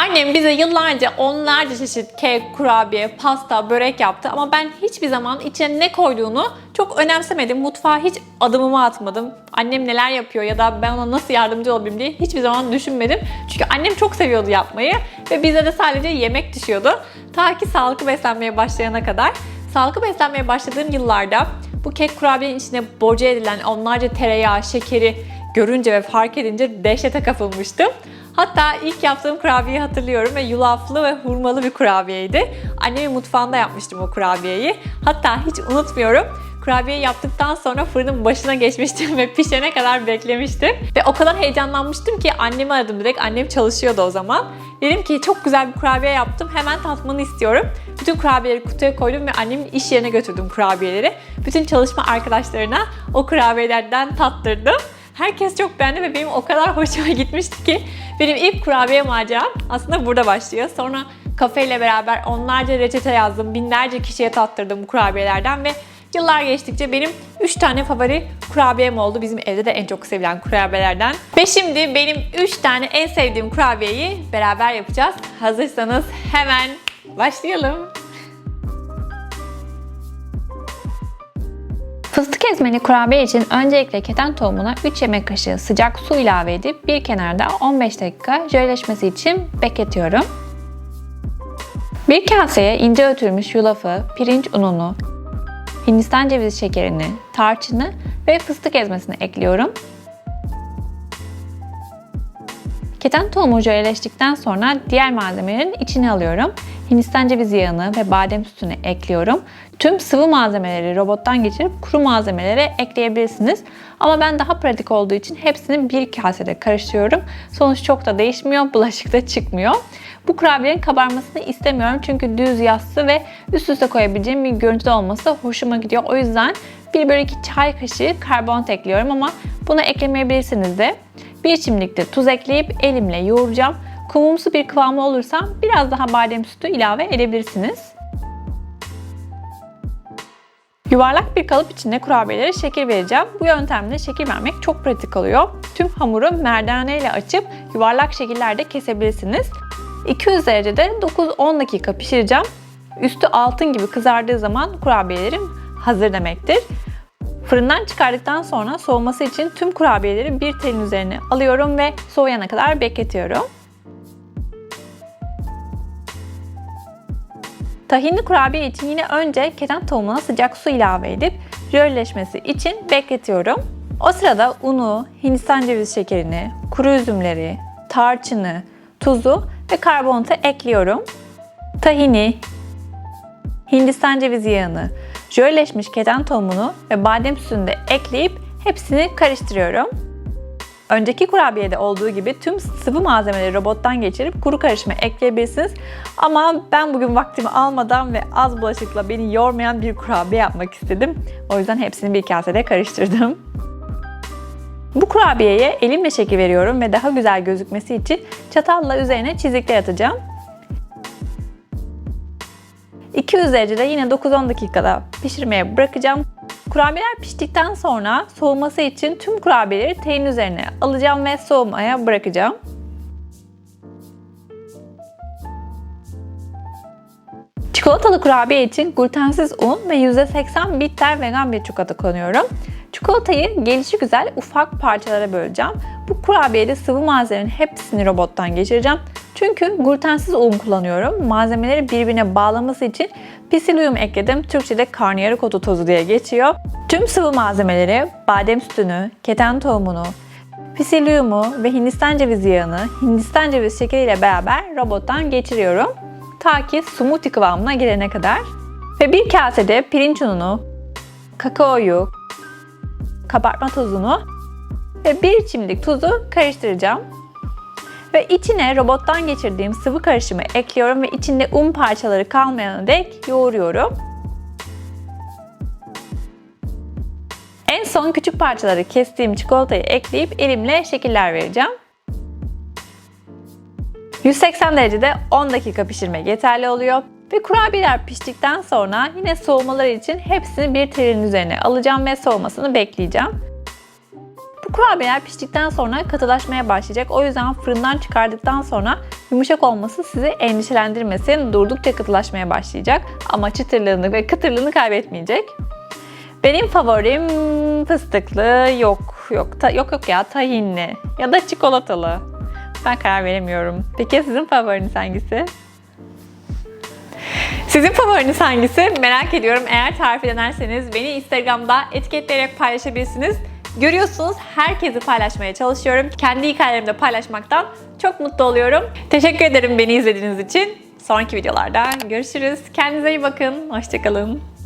Annem bize yıllarca onlarca çeşit kek, kurabiye, pasta, börek yaptı ama ben hiçbir zaman içine ne koyduğunu çok önemsemedim. Mutfağa hiç adımımı atmadım. Annem neler yapıyor ya da ben ona nasıl yardımcı olabilirim diye hiçbir zaman düşünmedim. Çünkü annem çok seviyordu yapmayı ve bize de sadece yemek düşüyordu. Ta ki sağlıklı beslenmeye başlayana kadar. Sağlıklı beslenmeye başladığım yıllarda bu kek kurabiyenin içine boca edilen onlarca tereyağı, şekeri görünce ve fark edince dehşete kapılmıştım. Hatta ilk yaptığım kurabiyeyi hatırlıyorum ve yulaflı ve hurmalı bir kurabiyeydi. Annemin mutfağında yapmıştım o kurabiyeyi. Hatta hiç unutmuyorum. Kurabiyeyi yaptıktan sonra fırının başına geçmiştim ve pişene kadar beklemiştim. Ve o kadar heyecanlanmıştım ki annemi aradım direkt. Annem çalışıyordu o zaman. Dedim ki çok güzel bir kurabiye yaptım. Hemen tatmanı istiyorum. Bütün kurabiyeleri kutuya koydum ve annemin iş yerine götürdüm kurabiyeleri. Bütün çalışma arkadaşlarına o kurabiyelerden tattırdım. Herkes çok beğendi ve benim o kadar hoşuma gitmişti ki benim ilk kurabiye maceram aslında burada başlıyor. Sonra kafeyle beraber onlarca reçete yazdım. Binlerce kişiye tattırdım kurabiyelerden ve yıllar geçtikçe benim 3 tane favori kurabiyem oldu. Bizim evde de en çok sevilen kurabiyelerden. Ve şimdi benim 3 tane en sevdiğim kurabiyeyi beraber yapacağız. Hazırsanız hemen başlayalım. Fıstık ezmeli kurabiye için öncelikle keten tohumuna 3 yemek kaşığı sıcak su ilave edip bir kenarda 15 dakika jöleleşmesi için bekletiyorum. Bir kaseye ince ötülmüş yulafı, pirinç ununu, hindistan cevizi şekerini, tarçını ve fıstık ezmesini ekliyorum. Keten tohumu jöleleştikten sonra diğer malzemelerin içine alıyorum. Hindistan cevizi yağını ve badem sütünü ekliyorum. Tüm sıvı malzemeleri robottan geçirip kuru malzemelere ekleyebilirsiniz. Ama ben daha pratik olduğu için hepsini bir kasede karıştırıyorum. Sonuç çok da değişmiyor, bulaşık da çıkmıyor. Bu kurabiyenin kabarmasını istemiyorum çünkü düz yassı ve üst üste koyabileceğim bir görüntüde olması hoşuma gidiyor. O yüzden 1 bölü 2 çay kaşığı karbonat ekliyorum ama bunu eklemeyebilirsiniz de. Bir çimdikte tuz ekleyip elimle yoğuracağım. Kumumsu bir kıvamı olursa biraz daha badem sütü ilave edebilirsiniz. Yuvarlak bir kalıp içinde kurabiyelere şekil vereceğim. Bu yöntemle şekil vermek çok pratik oluyor. Tüm hamuru merdane ile açıp yuvarlak şekillerde kesebilirsiniz. 200 derecede 9-10 dakika pişireceğim. Üstü altın gibi kızardığı zaman kurabiyelerim hazır demektir. Fırından çıkardıktan sonra soğuması için tüm kurabiyeleri bir telin üzerine alıyorum ve soğuyana kadar bekletiyorum. Tahinli kurabiye için yine önce keten tohumuna sıcak su ilave edip jöleleşmesi için bekletiyorum. O sırada unu, hindistan cevizi şekerini, kuru üzümleri, tarçını, tuzu ve karbonatı ekliyorum. Tahini, hindistan cevizi yağını, jöleleşmiş keten tohumunu ve badem sütünü de ekleyip hepsini karıştırıyorum. Önceki kurabiyede olduğu gibi tüm sıvı malzemeleri robottan geçirip kuru karışıma ekleyebilirsiniz. Ama ben bugün vaktimi almadan ve az bulaşıkla beni yormayan bir kurabiye yapmak istedim. O yüzden hepsini bir kasede karıştırdım. Bu kurabiyeye elimle şekil veriyorum ve daha güzel gözükmesi için çatalla üzerine çizikler atacağım. 200 derecede yine 9-10 dakikada pişirmeye bırakacağım. Kurabiyeler piştikten sonra soğuması için tüm kurabiyeleri teyin üzerine alacağım ve soğumaya bırakacağım. Çikolatalı kurabiye için glutensiz un ve %80 bitter vegan bir çikolata kullanıyorum. Çikolatayı gelişi güzel ufak parçalara böleceğim. Bu kurabiyede sıvı malzemenin hepsini robottan geçireceğim. Çünkü glutensiz un kullanıyorum. Malzemeleri birbirine bağlaması için pisilyum ekledim. Türkçe'de karnıyarık otu tozu diye geçiyor. Tüm sıvı malzemeleri, badem sütünü, keten tohumunu, pisilyumu ve hindistan cevizi yağını hindistan cevizi şekeriyle beraber robottan geçiriyorum. Ta ki smoothie kıvamına gelene kadar. Ve bir kasede pirinç ununu, kakaoyu, kabartma tozunu ve bir çimdik tuzu karıştıracağım. Ve içine robottan geçirdiğim sıvı karışımı ekliyorum ve içinde un parçaları kalmayana dek yoğuruyorum. En son küçük parçaları kestiğim çikolatayı ekleyip elimle şekiller vereceğim. 180 derecede 10 dakika pişirmek yeterli oluyor. Ve kurabiyeler piştikten sonra yine soğumaları için hepsini bir telin üzerine alacağım ve soğumasını bekleyeceğim. Bu kurabiyeler piştikten sonra katılaşmaya başlayacak. O yüzden fırından çıkardıktan sonra yumuşak olması sizi endişelendirmesin. Durdukça katılaşmaya başlayacak ama çıtırlığını ve kıtırlığını kaybetmeyecek. Benim favorim fıstıklı yok yok ta- yok yok ya tahinli ya da çikolatalı. Ben karar veremiyorum. Peki sizin favoriniz hangisi? Sizin favoriniz hangisi? Merak ediyorum. Eğer tarifi denerseniz beni Instagram'da etiketleyerek paylaşabilirsiniz. Görüyorsunuz herkesi paylaşmaya çalışıyorum. Kendi hikayelerimi de paylaşmaktan çok mutlu oluyorum. Teşekkür ederim beni izlediğiniz için. Sonraki videolarda görüşürüz. Kendinize iyi bakın. Hoşçakalın.